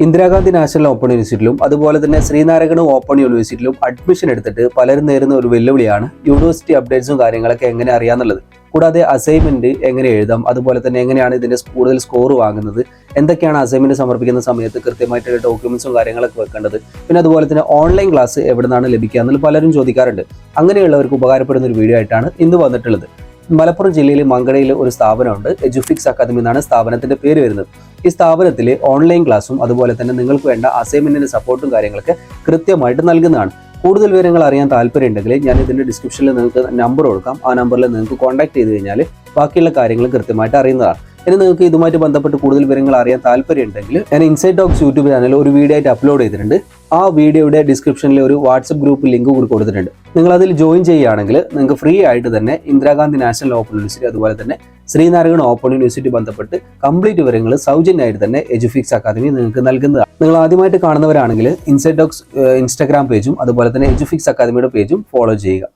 Indira Gandhi national open യൂണിവേഴ്സിറ്റിയിലും അതുപോലെ തന്നെ Sreenarayana open യൂണിവേഴ്സിറ്റിയിലും admission എടുത്തിട്ട് പലരും നേരുന്ന ഒരു വെല്ലുവിളിയാണ് യൂണിവേഴ്സിറ്റി അപ്ഡേറ്റ്സും കാര്യങ്ങളൊക്കെ എങ്ങനെ അറിയാന്നുള്ളത്. കൂടാതെ അസൈൻമെന്റ് എങ്ങനെ എഴുതാം അതുപോലെ തന്നെ എങ്ങനെയാണ് ഇതിന്റെ കൂടുതൽ സ്കോർ വാങ്ങുന്നത് എന്തൊക്കെയാണ് അസൈൻമെന്റ് സമർപ്പിക്കുന്ന സമയത്ത് കൃത്യമായിട്ടുള്ള ഡോക്യുമെന്റ്സും കാര്യങ്ങളൊക്കെ വെക്കേണ്ടത് പിന്നെ അതുപോലെ തന്നെ ഓൺലൈൻ ക്ലാസ് എവിടെ നിന്നാണ് ലഭിക്കുക എന്നുള്ളത് പലരും ചോദിക്കാറുണ്ട്. അങ്ങനെയുള്ളവർക്ക് ഉപകാരപ്പെടുന്ന ഒരു വീഡിയോ ആയിട്ടാണ് ഇന്ന് വന്നിട്ടുള്ളത്. മലപ്പുറം ജില്ലയിലെ മങ്കടയിൽ ഒരു സ്ഥാപനമുണ്ട്. എജുഫിക്സ് അക്കാദമി എന്നാണ് സ്ഥാപനത്തിന്റെ പേര് വരുന്നത്. ഈ സ്ഥാപനത്തിൽ ഓൺലൈൻ ക്ലാസ്സും അതുപോലെ തന്നെ നിങ്ങൾക്ക് വേണ്ട അസൈൻമെന്റിന്റെ സപ്പോർട്ടും കാര്യങ്ങളൊക്കെ കൃത്യമായിട്ട് നൽകുന്നതാണ്. കൂടുതൽ വിവരങ്ങൾ അറിയാൻ താല്പര്യമുണ്ടെങ്കിൽ ഞാൻ ഇതിന്റെ ഡിസ്ക്രിപ്ഷനിൽ നിങ്ങൾക്ക് നമ്പർ കൊടുക്കാം. ആ നമ്പറിൽ നിങ്ങൾക്ക് കോൺടാക്ട് ചെയ്ത് കഴിഞ്ഞാൽ ബാക്കിയുള്ള കാര്യങ്ങൾ കൃത്യമായിട്ട് അറിയുന്നതാണ്. ഇനി നിങ്ങൾക്ക് ഇതുമായിട്ട് ബന്ധപ്പെട്ട് കൂടുതൽ വിവരങ്ങൾ അറിയാൻ താല്പര്യമുണ്ടെങ്കിൽ ഞാൻ ഇൻസൈറ്റ് ടോക്സ് യൂട്യൂബ് ചാനൽ ഒരു വീഡിയോ ആയിട്ട് അപ്ലോഡ് ചെയ്തിട്ടുണ്ട്. ആ വീഡിയോയുടെ ഡിസ്ക്രിപ്ഷനിൽ ഒരു വാട്സപ്പ് ഗ്രൂപ്പ് ലിങ്ക് കൂടി കൊടുത്തിട്ടുണ്ട്. നിങ്ങൾ അതിൽ ജോയിൻ ചെയ്യുകയാണെങ്കിൽ നിങ്ങൾക്ക് ഫ്രീ ആയിട്ട് തന്നെ ഇന്ദിരാഗാന്ധി നാഷണൽ ഓപ്പൺ യൂണിവേഴ്സിറ്റി അതുപോലെ തന്നെ ശ്രീനാരായണ ഓപ്പൺ യൂണിവേഴ്സിറ്റി ബന്ധപ്പെട്ട് കംപ്ലീറ്റ് വിവരങ്ങൾ സൗജന്യമായിട്ട് തന്നെ എജുഫിക്സ് അക്കാദമി നിങ്ങൾക്ക് നൽകുന്നതാണ്. നിങ്ങൾ ആദ്യമായിട്ട് കാണുന്നവരാണെങ്കിൽ ഇൻസൈറ്റ് ഡോക്സ് ഇൻസ്റ്റാഗ്രാം പേജും അതുപോലെ തന്നെ എജുഫിക്സ് അക്കാദമിയുടെ പേജും ഫോളോ ചെയ്യുക.